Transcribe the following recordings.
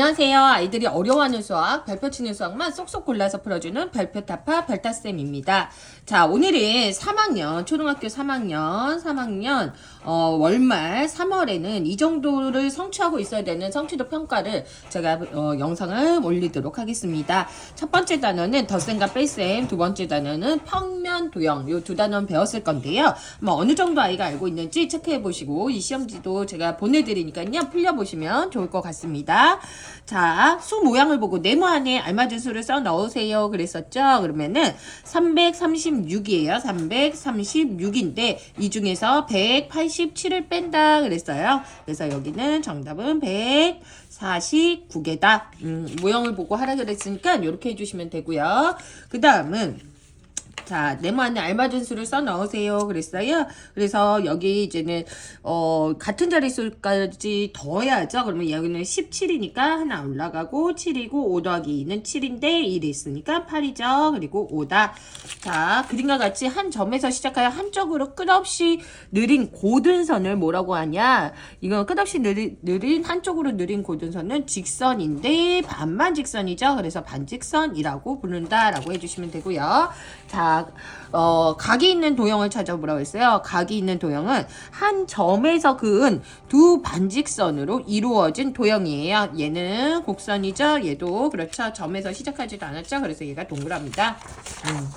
안녕하세요. 아이들이 어려워하는 수학, 별표 치는 수학만 쏙쏙 골라서 풀어주는 별표 타파 별타쌤입니다. 자, 오늘은 3학년, 초등학교 3학년, 3학년, 어, 월말 3월에는 이 정도를 성취하고 있어야 되는 성취도 평가를 제가 어, 영상을 올리도록 하겠습니다. 첫 번째 단어는 덧셈과 뺄셈, 두 번째 단어는 평면, 도형, 요 두 단어는 배웠을 건데요. 뭐 어느 정도 아이가 알고 있는지 체크해 보시고 이 시험지도 제가 보내드리니까요. 풀려 보시면 좋을 것 같습니다. 자, 수 모양을 보고 네모 안에 알맞은 수를 써 넣으세요. 그랬었죠? 그러면은 336이에요. 336인데 이 중에서 187을 뺀다 그랬어요. 그래서 여기는 정답은 149개다. 음, 모형을 보고 하라 그랬으니까 이렇게 해주시면 되고요. 그 다음은 자, 네모 안에 알맞은 수를 써 넣으세요. 그랬어요. 그래서 여기 이제는, 어, 같은 자릿수까지 더해야죠. 그러면 여기는 17이니까 하나 올라가고, 7이고, 5 더하기 2는 7인데, 1이 있으니까 8이죠. 그리고 5다. 자, 그림과 같이 한 점에서 시작하여 한쪽으로 끝없이 느린 고든 선을 뭐라고 하냐. 이건 끝없이 느린, 느린, 한쪽으로 느린 고든 선은 직선인데, 반만 직선이죠. 그래서 반직선이라고 부른다라고 해주시면 되고요. 자, 어, 각이 있는 도형을 찾아보라고 했어요. 각이 있는 도형은 한 점에서 그은 두 반직선으로 이루어진 도형이에요. 얘는 곡선이죠. 얘도 그렇죠. 점에서 시작하지도 않았죠. 그래서 얘가 동그랍니다. 음.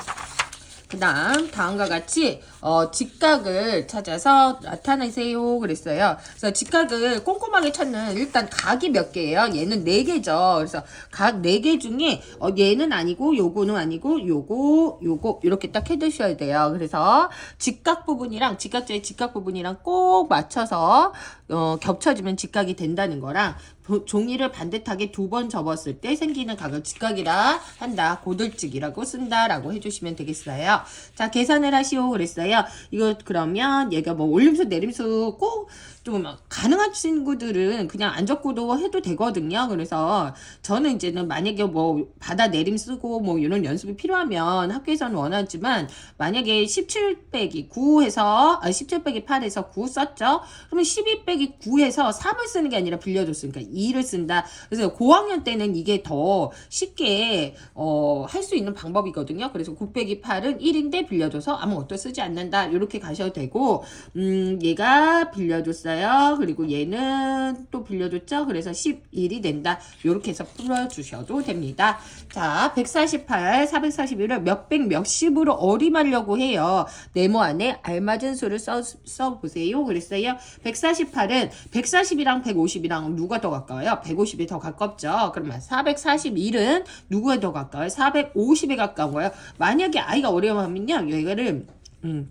그 다음 다음과 같이 어, 직각을 찾아서 나타내세요 그랬어요. 그래서 직각을 꼼꼼하게 찾는 일단 각이 몇 개예요. 얘는 네 개죠. 그래서 각 네 개 중에 어, 얘는 아니고 요거는 아니고 요거 요거 이렇게 딱 해두셔야 돼요. 그래서 직각 부분이랑 직각자의 직각 부분이랑 꼭 맞춰서 어, 겹쳐지면 직각이 된다는 거랑 도- 종이를 반듯하게 두 번 접었을 때 생기는 각을 직각이라 한다. 고들직이라고 쓴다라고 해주시면 되겠어요. 자, 계산을 하시오 그랬어요. 이거 그러면 얘가 뭐 올림수 내림수 꼭 좀 가능한 친구들은 그냥 안 적고도 해도 되거든요. 그래서 저는 이제는 만약에 뭐 바다 내림 쓰고 뭐 이런 연습이 필요하면 학교에서는 원하지만 만약에 17 빼기 9 해서 아, 17 빼기 8 해서 9 썼죠. 그러면 12 빼기 9 해서 3을 쓰는 게 아니라 빌려줬으니까 2를 쓴다. 그래서 고학년 때는 이게 더 쉽게 어, 할 수 있는 방법이거든요. 그래서 9 빼기 8은 1인데 빌려줘서 아무 것도 쓰지 않는다. 이렇게 가셔도 되고 음, 얘가 빌려줬어요. 그리고 얘는 또 빌려줬죠. 그래서 11이 된다. 이렇게 해서 풀어주셔도 됩니다. 자, 148, 441을 몇백 몇십으로 어림하려고 해요. 네모 안에 알맞은 수를 써, 써보세요. 그랬어요. 148은 140이랑 150이랑 누가 더 가까워요? 150이 더 가깝죠. 그러면 441은 누구에 더 가까워요? 450에 가까워요. 만약에 아이가 어려워하면요. 얘를 음,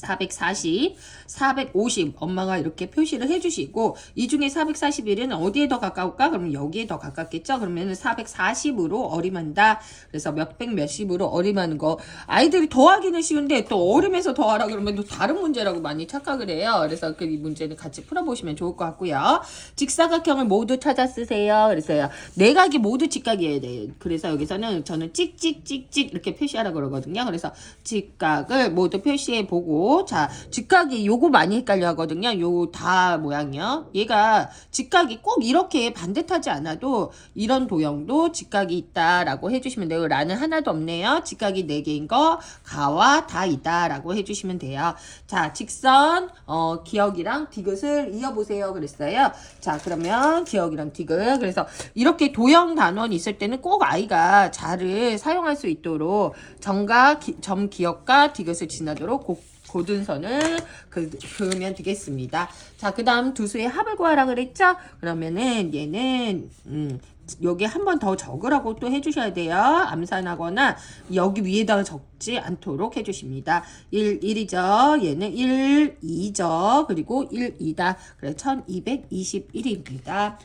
440, 450 엄마가 이렇게 표시를 해주시고 이 중에 441은 어디에 더 가까울까? 그러면 여기에 더 가깝겠죠? 그러면 440으로 어림한다. 그래서 몇백 몇십으로 어림하는 거 아이들이 더하기는 쉬운데 또 어림해서 더하라 그러면 또 다른 문제라고 많이 착각을 해요. 그래서 그 이 문제는 같이 풀어보시면 좋을 것 같고요. 직사각형을 모두 찾아 쓰세요. 그래서요. 내각이 모두 직각이어야 돼요. 그래서 여기서는 저는 찍찍찍찍 이렇게 표시하라 그러거든요. 그래서 직각을 모두 표시해 보고 자 직각이 요거 많이 헷갈려 하거든요. 요 다 모양이요. 얘가 직각이 꼭 이렇게 반듯하지 않아도 이런 도형도 직각이 있다 라고 해주시면 돼요. 라는 하나도 없네요. 직각이 네 개인 거 가와 다 있다 라고 해주시면 돼요. 자 직선 어 기억이랑 디귿을 이어보세요. 그랬어요. 자 그러면 기억이랑 디귿 그래서 이렇게 도형 단원 있을 때는 꼭 아이가 자를 사용할 수 있도록 정과 기, 점 기억과 디귿을 지나도록 고, 고든 선을 그, 그으면 되겠습니다. 자, 그 다음 두 수의 합을 구하라 그랬죠? 그러면은 얘는, 음, 여기 한 번 더 적으라고 또 해주셔야 돼요. 암산하거나 여기 위에다가 적지 않도록 해주십니다. 1, 1이죠. 얘는 1, 2죠. 그리고 1, 2다. 그래서 1221입니다.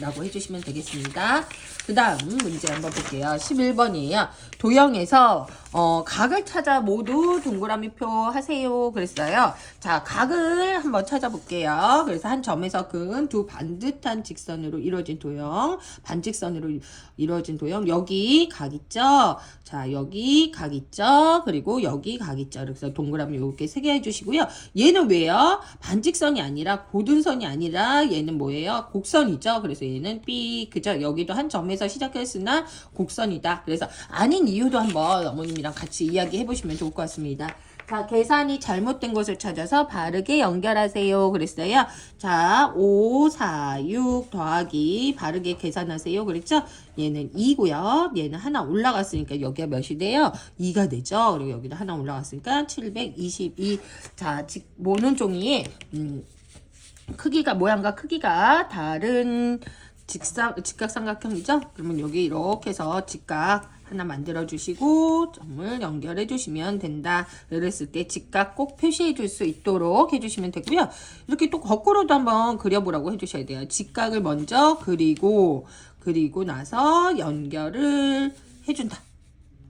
라고 해주시면 되겠습니다. 그 다음 문제 한번 볼게요. 11번이에요. 도형에서 어, 각을 찾아 모두 동그라미 표 하세요. 그랬어요. 자, 각을 한번 찾아볼게요. 그래서 한 점에서 근 두 반듯한 직선으로 이루어진 도형, 반직선으로 이루어진 도형, 여기 각 있죠? 자, 여기 각 있죠? 그리고 여기 각 있죠? 그래서 동그라미 이렇게 세 개 해주시고요. 얘는 왜요? 반직선이 아니라 고든선이 아니라 얘는 뭐예요? 곡선이죠? 그래서 얘는 B, 그죠? 여기도 한 점에서 시작했으나 곡선이다. 그래서 아닌 이유도 한번 어머님 이랑 같이 이야기해 보시면 좋을 것 같습니다. 자, 계산이 잘못된 것을 찾아서 바르게 연결하세요. 그랬어요. 자, 5, 4, 6 더하기 바르게 계산하세요. 그랬죠? 얘는 2고요. 얘는 하나 올라갔으니까 여기가 몇이 돼요? 2가 되죠. 그리고 여기도 하나 올라갔으니까 722. 자, 직, 모는 종이에 음, 크기가 모양과 크기가 다른 직사, 직각삼각형이죠? 그러면 여기 이렇게 해서 직각 하나 만들어 주시고 점을 연결해 주시면 된다. 그랬을 때 직각 꼭 표시해 줄 수 있도록 해 주시면 되고요. 이렇게 또 거꾸로도 한번 그려보라고 해 주셔야 돼요. 직각을 먼저 그리고 그리고 나서 연결을 해준다.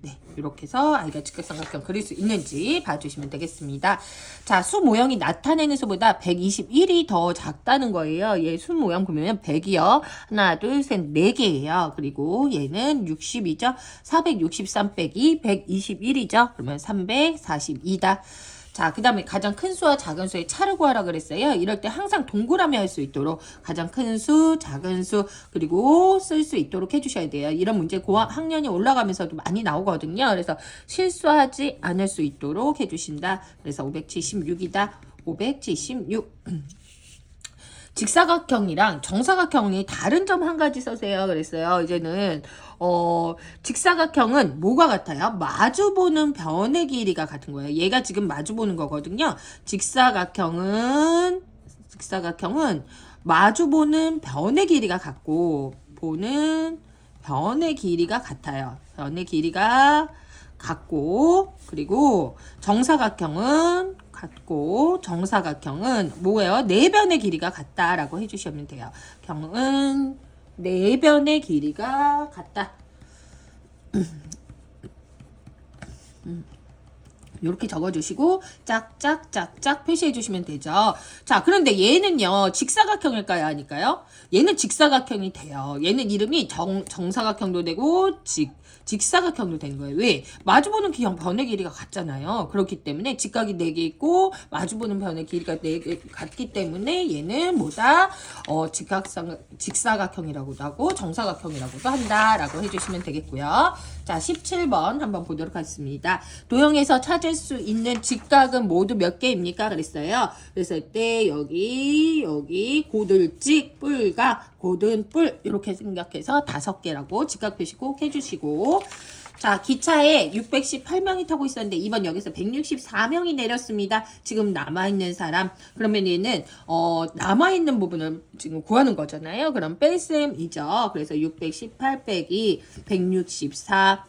네, 이렇게 해서 아이가 직각삼각형 그릴 수 있는지 봐주시면 되겠습니다. 자, 수 모형이 나타내는 수보다 121이 더 작다는 거예요. 얘 수 모형 보면 100이요. 하나, 둘, 셋, 4개예요. 그리고 얘는 60이죠. 463 빼기 121이죠. 그러면 342다. 자, 그 다음에 가장 큰 수와 작은 수의 차를 구하라 그랬어요. 이럴 때 항상 동그라미 할 수 있도록 가장 큰 수, 작은 수, 그리고 쓸 수 있도록 해주셔야 돼요. 이런 문제 고학 학년이 올라가면서도 많이 나오거든요. 그래서 실수하지 않을 수 있도록 해주신다. 그래서 576이다. 576. 직사각형이랑 정사각형이 다른 점 한 가지 써세요. 그랬어요. 이제는 어 직사각형은 뭐가 같아요? 마주보는 변의 길이가 같은 거예요. 얘가 지금 마주보는 거거든요. 직사각형은 직사각형은 마주보는 변의 길이가 같고 보는 변의 길이가 같아요. 변의 길이가 같고 그리고 정사각형은 같고 정사각형은 뭐예요? 네 변의 길이가 같다라고 해주시면 돼요. 경은 네 변의 길이가 같다. 이렇게 적어주시고 짝짝짝짝 표시해 주시면 되죠. 자, 그런데 얘는요 직사각형일까요, 아닐까요? 얘는 직사각형이 돼요. 얘는 이름이 정 정사각형도 되고 직 직사각형도 되는 거예요. 왜? 마주보는 기형 변의 길이가 같잖아요. 그렇기 때문에 직각이 4개 있고 마주보는 변의 길이가 4개 같기 때문에 얘는 뭐다? 어, 직각상 직사각형이라고도 하고 정사각형이라고도 한다라고 해주시면 되겠고요. 자, 17번 한번 보도록 하겠습니다. 도형에서 찾을 수 있는 직각은 모두 몇 개입니까? 그랬어요. 그랬을 때 여기 여기 고들직 뿔각 고든 뿔 이렇게 생각해서 다섯 개라고 직각 표시 꼭 해주시고 자, 기차에 618명이 타고 있었는데 이번 역에서 164명이 내렸습니다. 지금 남아있는 사람. 그러면 얘는 어, 남아있는 부분을 지금 구하는 거잖아요. 그럼 뺄셈이죠. 그래서 618 빼기 164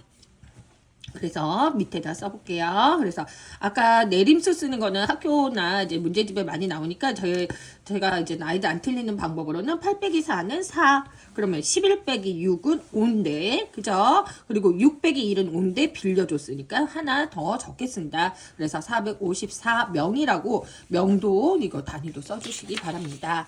그래서 밑에다 써볼게요. 그래서 아까 내림수 쓰는 거는 학교나 이제 문제집에 많이 나오니까 저희 제가 이제 아이들 안 틀리는 방법으로는 8 빼기 4는 4. 그러면 11 빼기 6은 5인데 그죠? 그리고 6 빼기 1은 5인데 빌려줬으니까 하나 더 적겠습니다. 그래서 454명이라고 명도 이거 단위도 써주시기 바랍니다.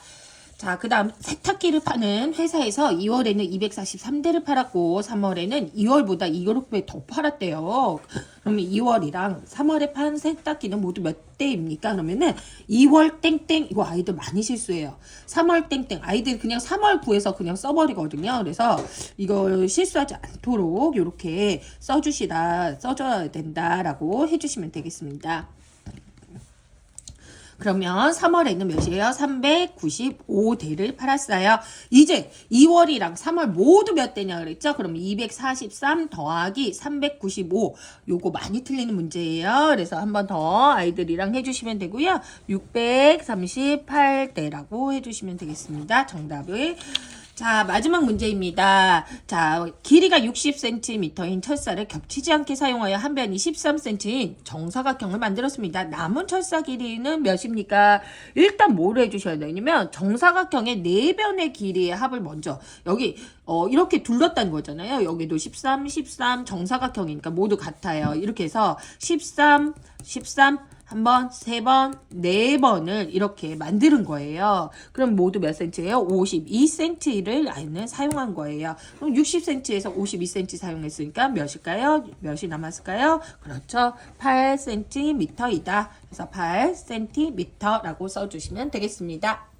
자, 그 다음 세탁기를 파는 회사에서 2월에는 243대를 팔았고 3월에는 2월보다 2배 더 팔았대요. 그러면 2월이랑 3월에 판 세탁기는 모두 몇 대입니까? 그러면은 2월 땡땡 이거 아이들 많이 실수해요. 3월 땡땡 아이들 그냥 3월 구해서 그냥 써버리거든요. 그래서 이걸 실수하지 않도록 이렇게 써주시라 써줘야 된다라고 해주시면 되겠습니다. 그러면 3월에는 몇이에요? 395대를 팔았어요. 이제 2월이랑 3월 모두 몇 대냐 그랬죠? 그럼 243 더하기 395 요거 많이 틀리는 문제예요. 그래서 한 번 더 아이들이랑 해주시면 되고요. 638대라고 해주시면 되겠습니다. 정답을 자, 마지막 문제입니다. 자, 길이가 60cm인 철사를 겹치지 않게 사용하여 한 변이 13cm인 정사각형을 만들었습니다. 남은 철사 길이는 몇입니까? 일단 뭐를 해주셔야 되냐면 정사각형의 네 변의 길이의 합을 먼저 여기 어, 이렇게 둘렀다는 거잖아요. 여기도 13, 13 정사각형이니까 모두 같아요. 이렇게 해서 13, 13 한 번, 세 번, 네 번을 이렇게 만드는 거예요. 그럼 모두 몇 센치예요? 52cm를 아이는 사용한 거예요. 그럼 60cm에서 52cm 사용했으니까 몇일까요? 몇이 남았을까요? 그렇죠. 8cm이다. 그래서 8cm라고 써주시면 되겠습니다.